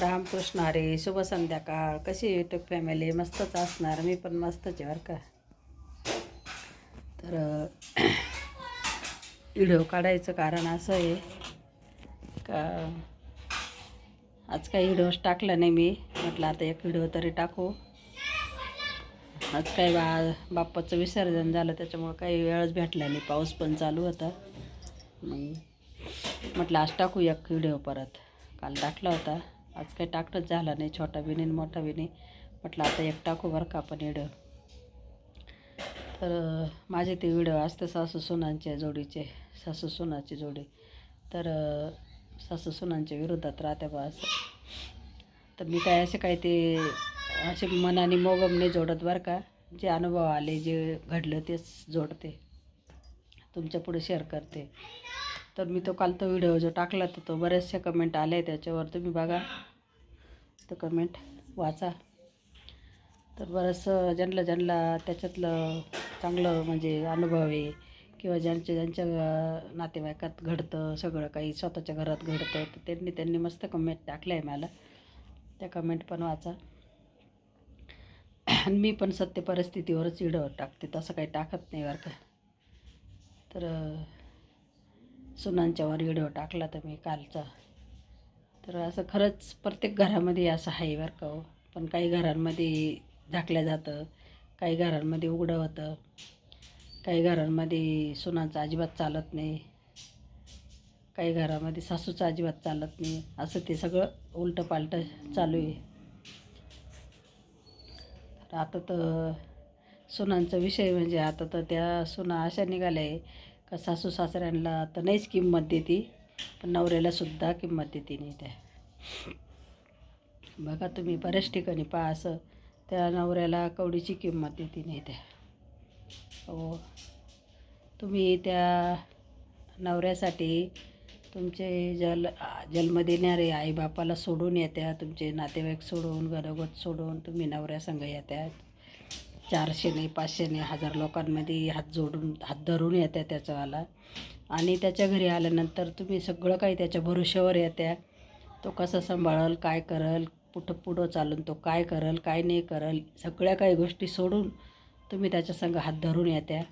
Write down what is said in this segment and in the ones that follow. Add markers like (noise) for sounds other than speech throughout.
रामकृष्ण हरे शुभ संध्याकाळ. कशी युट्यूब फॅमिली मस्तच असणार. मी पण मस्तच आहे बरं का. तर व्हिडिओ काढायचं कारण असं आहे का आज काही व्हिडिओज टाकला नाही मी. म्हटलं आता एक व्हिडिओ तरी टाकू. आज काही बा बाप्पाचं विसर्जन झालं त्याच्यामुळं काही वेळच भेटला नाही. पाऊस पण चालू होता. मग म्हटलं आज टाकू एक व्हिडिओ परत. काल टाकला होता. आज काही टाकणंच झाला नाही छोटा बिनी आणि मोठा बिनी म्हटलं आता एक टाकू बरं का आपण व्हिडिओ तर माझे ते व्हिडिओ असते सासू सुनांच्या जोडीचे सासू सुनाची जोडी. तर सासू सुनांच्या विरोधात राहते बा असं. तर मी काय असे काय ते असे मनाने मोगम नाही जोडत बरं का. जे अनुभव आले जे घडलं तेच जोडते. तुमच्यापुढे शेअर करते. तर मी तो काल तो व्हिडिओ जो टाकला तर तो बऱ्याचशा कमेंट आल्या त्याच्यावर. तुम्ही बघा. तो कमेंट वाचा. तर बरंचसं ज्यांना ज्यांना त्याच्यातलं चांगलं म्हणजे अनुभव आहे किंवा ज्यांच्या ज्यांच्या नातेवाईकात घडतं सगळं काही स्वतःच्या घरात घडतं तर त्यांनी त्यांनी मस्त कमेंट टाकलं आहे मला. त्या कमेंट पण वाचा. आणि मी पण सत्य परिस्थितीवरच व्हिडिओ टाकते. तसं काही टाकत नाही बरं का. तर सुनांच्यावर व्हिडिओ टाकला तर मी कालचा. तर असं खरंच प्रत्येक घरामध्ये असं आहे बरं का हो. पण काही घरांमध्ये झाकलं जातं काही घरांमध्ये उघडं होतं काही घरांमध्ये सुनांचं अजिबात चालत नाही काही घरामध्ये सासूचं अजिबात चालत नाही. असं ते सगळं उलटं पालटं चालू आहे. तर आता तर सुनांचा विषय म्हणजे आता तर त्या सुना अशा निघाल्या आहे का सासू सासऱ्यांना तर नाहीच किंमत देते पण नवऱ्यालासुद्धा किंमत देते नाही त्या. बघा तुम्ही बऱ्याच ठिकाणी पहा असं त्या नवऱ्याला कवडीची किंमत देते नाही त्या. हो. तुम्ही त्या नवऱ्यासाठी तुमचे जल जन्म देणारे आईबापाला सोडून येत्या तुमचे नातेवाईक सोडून घरगत सोडून तुम्ही नवऱ्यासंग येत्या. चारशेने पाचशेने हजार लोकांमध्ये हात जोडून हात धरून येत्या त्याच्यावाला. आणि त्याच्या घरी आल्यानंतर तुम्ही सगळं काही त्याच्या भरोश्यावर येत्या. तो कसं सांभाळल काय करल पुढं पुढं चालून तो काय करल काय नाही करल सगळ्या काही गोष्टी सोडून तुम्ही त्याच्या संग हात धरून येत्या.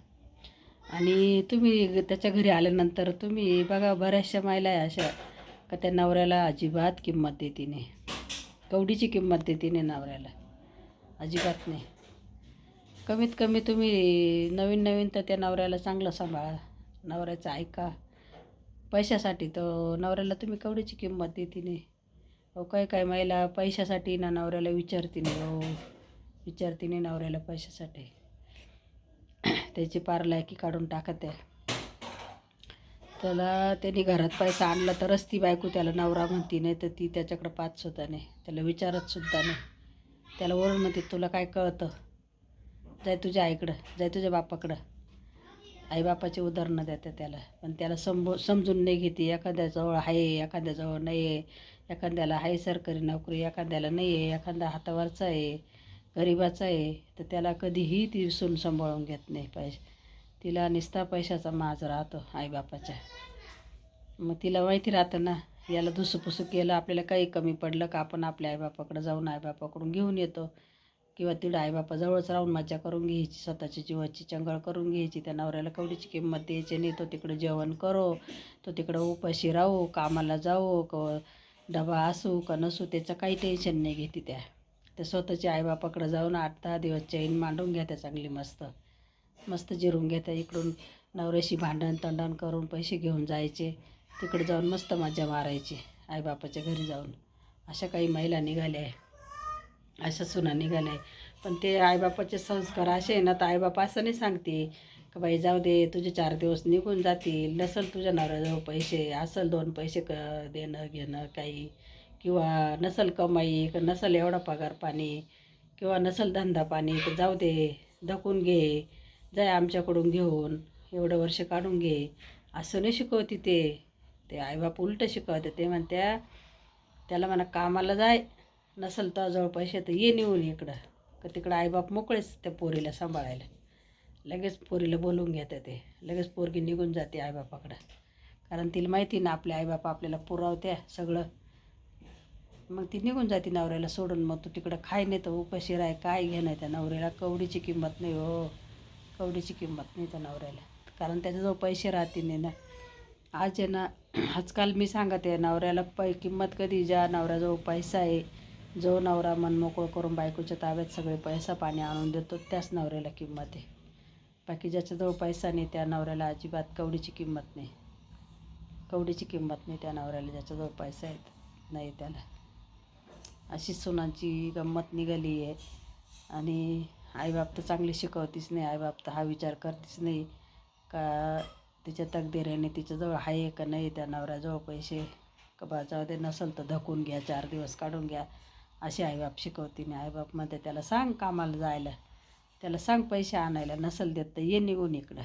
आणि तुम्ही त्याच्या घरी आल्यानंतर तुम्ही बघा बऱ्याचशा महिला आहे अशा का त्या नवऱ्याला अजिबात किंमत देतीने कवडीची किंमत देतीने नवऱ्याला. अजिबात नाही. कमीत कमी तुम्ही नवीन नवीन तर त्या नवऱ्याला चांगलं सांभाळा. नवऱ्याचं ऐका. पैशासाठी तर नवऱ्याला तुम्ही कवडीची किंमत देते नाही अहो काय काय महिला पैशासाठी ना नवऱ्याला विचारते नाही हो. विचारते नाही नवऱ्याला पैशासाठी. त्याची पार लायकी काढून टाकत आहे त्याला त्यांनी घरात पैसा आणला तरच ती बायको त्याला नवरा म्हणती नाही तर ती त्याच्याकडं पाहत सुद्धा नाही. त्याला विचारत सुद्धा नाही. त्याला वरून म्हणते तुला काय कळतं? जाय तुझ्या आईकडं जाय तुझ्या बापाकडं. आईबापाची उदाहरणं देते त्याला. पण त्याला संबो समजून नाही घेते एखाद्याजवळ आहे एखाद्याजवळ नाही आहे. एखाद्याला आहे सरकारी नोकरी एखाद्याला नाही आहे. एखादा हातावरचा आहे गरिबाचा आहे. तर त्याला कधीही ती सून सांभाळून घेत नाही पाहिजे. तिला निस्ता पैशाचा माज राहतो आईबापाच्या. मग तिला माहिती राहतं ना याला धुसुपुसू केलं आपल्याला काही कमी पडलं का आपण आपल्या आईबापाकडं जाऊन आईबापाकडून घेऊन येतो. किंवा तिला आईबापाजवळच राहून मजा करून घ्यायची स्वतःची जीवाची चंगळ करून घ्यायची त्या नवऱ्याला कवडीची किंमत द्यायची नाही. तो तिकडं जेवण करो तो तिकडं उपाशी राहू कामाला जाऊ क डबा असू का नसू त्याचं काही टेन्शन नाही घेते त्या. त्या स्वतःच्या आईबापाकडं जाऊन आठ दहा दिवस चैन मांडून घ्या त्या चांगली मस्त. मस्त जिरून घेत्या इकडून. नवऱ्याशी भांडण तंडण करून पैसे घेऊन जायचे. तिकडे जाऊन मस्त मजा मारायची आईबापाच्या घरी जाऊन. अशा काही महिला निघाल्या आहे. अशा सुना निघाल्या. पण ते आईबापाचे संस्कार असे आहे ना तर आईबापा असं नाही सांगते का बाई जाऊ दे तुझे चार दिवस निघून जातील नसल तुझ्या नवऱ्याजवळ पैसे असेल दोन पैसे क देणं घेणं काही. किंवा नसल कमाई का नसल एवढा पगार पाणी किंवा नसल धंदा पाणी तर जाऊ दे धकून घे जाय आमच्याकडून घेऊन एवढं वर्ष काढून घे. असं नाही शिकवते ते. ते आईबाप उलटं शिकवते. ते म्हणत्या त्याला म्हणा कामाला जाय नसल जवळ पैसे तर ये येऊन इकडं. का तिकडं आईबाप मोकळेच त्या पोरीला सांभाळायला. लगेच पोरीला बोलवून घेते ते. लगेच पोरगी निघून जाते आईबापाकडं. कारण तिला माहिती ना आपले आईबाप आपल्याला पुरावत्या सगळं. मग ती निघून जाते नवऱ्याला सोडून. मग तू तिकडं खाय नाही तर उपाशी राय काय घे नाही त्या नवऱ्याला. कवडीची किंमत नाही हो. कवडीची किंमत नाही त्या नवऱ्याला. कारण त्याच्याजवळ पैसे राहतील नाही ना. आज आहे ना (clears throat) आजकाल मी सांगते नवऱ्याला पै किंमत कधी ज्या नवऱ्याजवळ पैसा आहे. जो नवरा मन मोकळं करून बायकोच्या ताब्यात सगळे पैसा पाणी आणून देतो त्याच नवऱ्याला किंमत आहे. बाकी ज्याच्याजवळ पैसा नाही त्या नवऱ्याला अजिबात कवडीची किंमत नाही. कवडीची किंमत नाही त्या नवऱ्याला ज्याच्याजवळ पैसा आहेत नाही त्याला. अशी सुनांची गंमत निघाली आहे. आणि आईबाप तर चांगली शिकवतीच नाही आईबाप तर हा विचार करतीच नाही का तिच्या तकदीराने तिच्याजवळ आहे का नाही त्या नवऱ्याजवळ पैसे का बा जाऊ दे नसेल तर धकून घ्या चार दिवस काढून घ्या. असे आईबाप शिकवते मी आईबाप म्हणते त्याला सांग कामाला जायला. त्याला सांग पैसे आणायला नसेल देत तर ये निघून इकडं.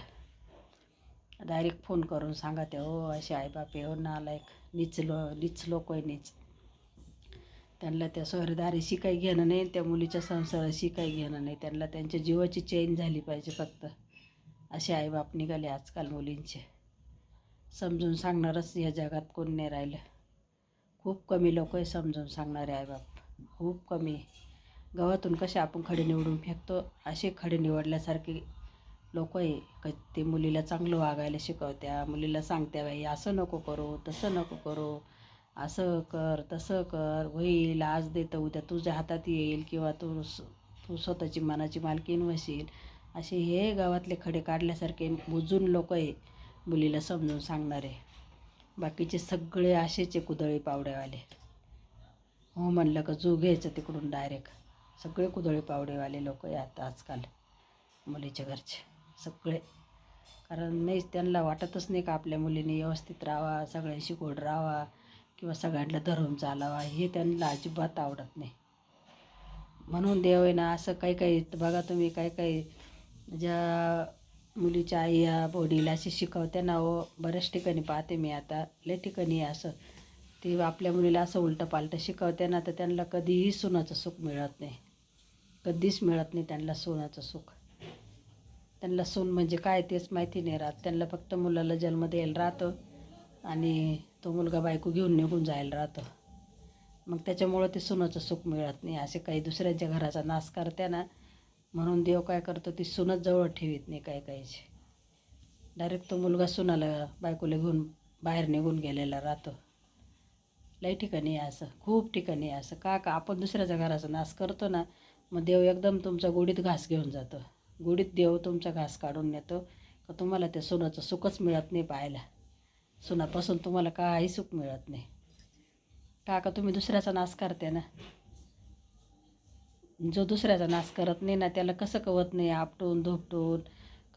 डायरेक्ट फोन करून सांगा ते हो असे आईबाप हो नालायक. नीच लो नीच लोक आहे नीच. त्यांना त्या सोयरदारीशी काही घेणं नाही त्या मुलीच्या संसाराशी काही घेणं नाही. त्यांना त्यांच्या जीवाची चेंज झाली पाहिजे फक्त. असे आईबाप निघाले आजकाल मुलींचे. समजून सांगणारच या जगात कोण नाही राहिलं. खूप कमी लोक आहे समजून सांगणारे आईबाप. खूप कमी गावातून कसे आपण खडे निवडून फेकतो असे खडे निवडल्यासारखे लोक आहे. क ते मुलीला चांगलं वागायला शिकवत्या मुलीला सांगत्या बाई असं नको करू तसं नको करू असं कर तसं कर होईल आज देतं उद्या तुझ्या हातात येईल किंवा तू तू स्वतःची मनाची मालकीन वशील असे हे गावातले खडे काढल्यासारखे बुजून लोक आहे मुलीला समजून सांगणारे. बाकीचे सगळे असेच आहे कुदळी पावड्यावाले. हो म्हणलं का जू घ्यायचं तिकडून डायरेक्ट सगळे कुदळे पावडेवाले लोक आहे आता आजकाल मुलीच्या घरचे सगळे. कारण नाहीच त्यांना वाटतच नाही का आपल्या मुलीने व्यवस्थित राहावा सगळ्यांशी गोड राहावा किंवा सगळ्यांना धरून चालावा हे त्यांना अजिबात आवडत नाही. म्हणून देव आहे ना असं काही काही बघा तुम्ही काही काही ज्या मुलीच्या आई या वडील अशी शिकवते ना हो बऱ्याच ठिकाणी पाहते मी आता लय ठिकाणी असं. ते आपल्या मुलीला असं उलटं पालटं शिकवते ना तर त्यांना कधीही सुनाचं सुख मिळत नाही. कधीच मिळत नाही त्यांना सोनाचं सुख. त्यांना सून म्हणजे काय तेच माहिती नाही राहत. त्यांना फक्त मुलाला जन्म द्यायला राहतं आणि तो मुलगा बायको घेऊन निघून जायला राहतो. मग त्याच्यामुळं ते सुनाचं सुख मिळत नाही. असे काही दुसऱ्यांच्या घराचा नाश करते ना म्हणून देव काय करतो ती सुनच जवळ ठेवीत नाही काय काहीची डायरेक्ट तो मुलगा सुनाला बायकोला घेऊन बाहेर निघून गेलेला राहतो. लई ठिकाणी आहे असं खूप ठिकाणी आहे असं. का का आपण दुसऱ्याच्या घराचा नाश करतो ना मग देव एकदम तुमचा गुढीत घास घेऊन जातो. गुढीत देव तुमचा घास काढून नेतो का तुम्हाला त्या सोन्याचं सुखच मिळत नाही पाहायला. सोनापासून तुम्हाला काही सुख मिळत नाही. का का तुम्ही दुसऱ्याचा नाश करते ना? जो दुसऱ्याचा नाश करत नाही ना त्याला कसं कवत नाही आपटून धोपटून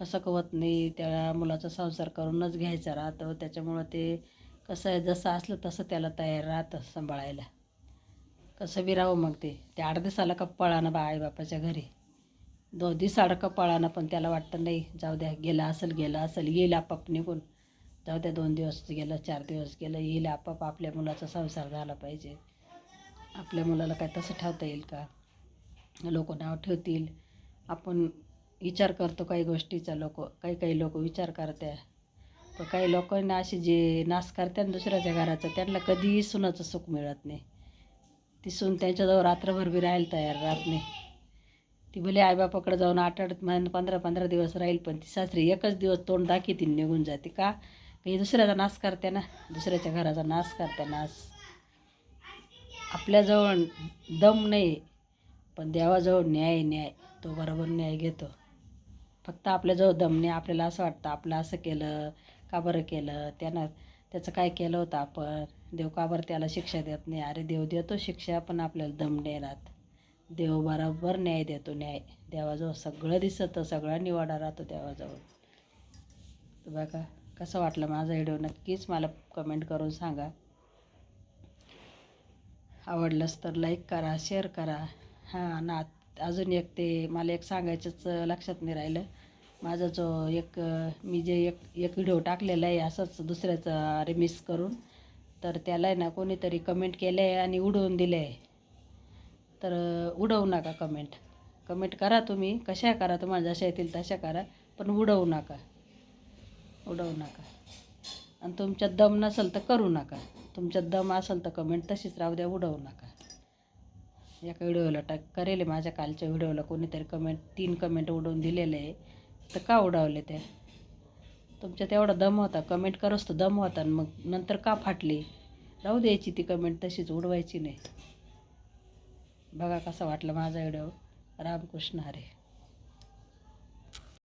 कसं कवत नाही त्या मुलाचा संसार करूनच घ्यायचा राहतं. त्याच्यामुळं ते कसं आहे जसं असलं तसं त्याला तयार राहतं सांभाळायला. कसं बी राहू मग ते. ते आठ दिवसाला कप्पाळानं बा आईबापाच्या घरी. दोन दिवसाड कपाळानं पण त्याला वाटतं नाही जाऊ द्या गेला असेल गेला असेल येईल आपाप निघून. जाऊ द्या दोन दिवस गेलं चार दिवस गेलं येईल आपाप. आपल्या मुलाचा संसार झाला पाहिजे. आपल्या मुलाला काय तसं ठेवता येईल का? लोक नाव ठेवतील. आपण विचार करतो काही गोष्टीचा लोक काही काही लोक विचार करत्या. पण काही लोकांना असे जे नाश करतात दुसऱ्याच्या घराचं त्यांना कधीही सुनाचं सुख मिळत नाही. ती सून त्यांच्याजवळ रात्रभर बी राहायला तयार राहत नाही. ती भले आईबापाकडे जाऊन आठ आठ महिने पंधरा पंधरा दिवस राहील पण ती सासरी एकच दिवस तोंड दाखीती निघून जाते का? काही दुसऱ्याचा नाश करते ना दुसऱ्याच्या घराचा नाश करते नाश आपल्याजवळ दम नाही पण देवाजवळ न्याय न्याय. तो बरोबर न्याय घेतो. फक्त आपल्याजवळ दम नाही आपल्याला असं वाटतं आपलं असं केलं का बरं केलं? त्यानं त्याचं काय केलं होतं आपण? देव का बरं त्याला शिक्षा देत नाही? अरे देव देतो शिक्षा पण आपल्याला दम देणार राहत. देव बरोबर न्याय देतो न्याय. देवाजवळ सगळं दिसतं सगळा निवाडा राहतो देवाजवळ. तर बघा कसं वाटलं माझा व्हिडिओ? नक्कीच मला कमेंट करून सांगा. आवडलंच तर लाईक करा शेअर करा. हां ना अजून एक ते मला एक सांगायचंच लक्षात नाही राहिलं. माझा जो एक मी जे एक एक व्हिडिओ टाकलेला आहे असंच दुसऱ्याचा रिमिक्स करून तर त्याला आहे ना कोणीतरी कमेंट केलं आहे आणि उडवून दिलं आहे तर उडवू नका कमेंट कमेंट करा तुम्ही कशा करा तुम्हाला जशा येतील तशा करा पण उडवू नका. उडवू नका. आणि तुमच्यात दम नसेल तर करू नका. तुमच्यात दम असेल तर कमेंट तशीच राहू द्या उडवू नका. एका व्हिडिओला टाक करेल माझ्या कालच्या व्हिडिओला कोणीतरी कमेंट तीन कमेंट उडवून दिलेले आहे. तर का उडावले त्या तुमच्यात एवढा दम होता कमेंट करोस तर दम होता आणि मग नंतर का फाटली? राहू द्यायची ती कमेंट तशीच उडवायची नाही. बघा कसा वाटला माझा व्हिडिओ रामकृष्ण हरे.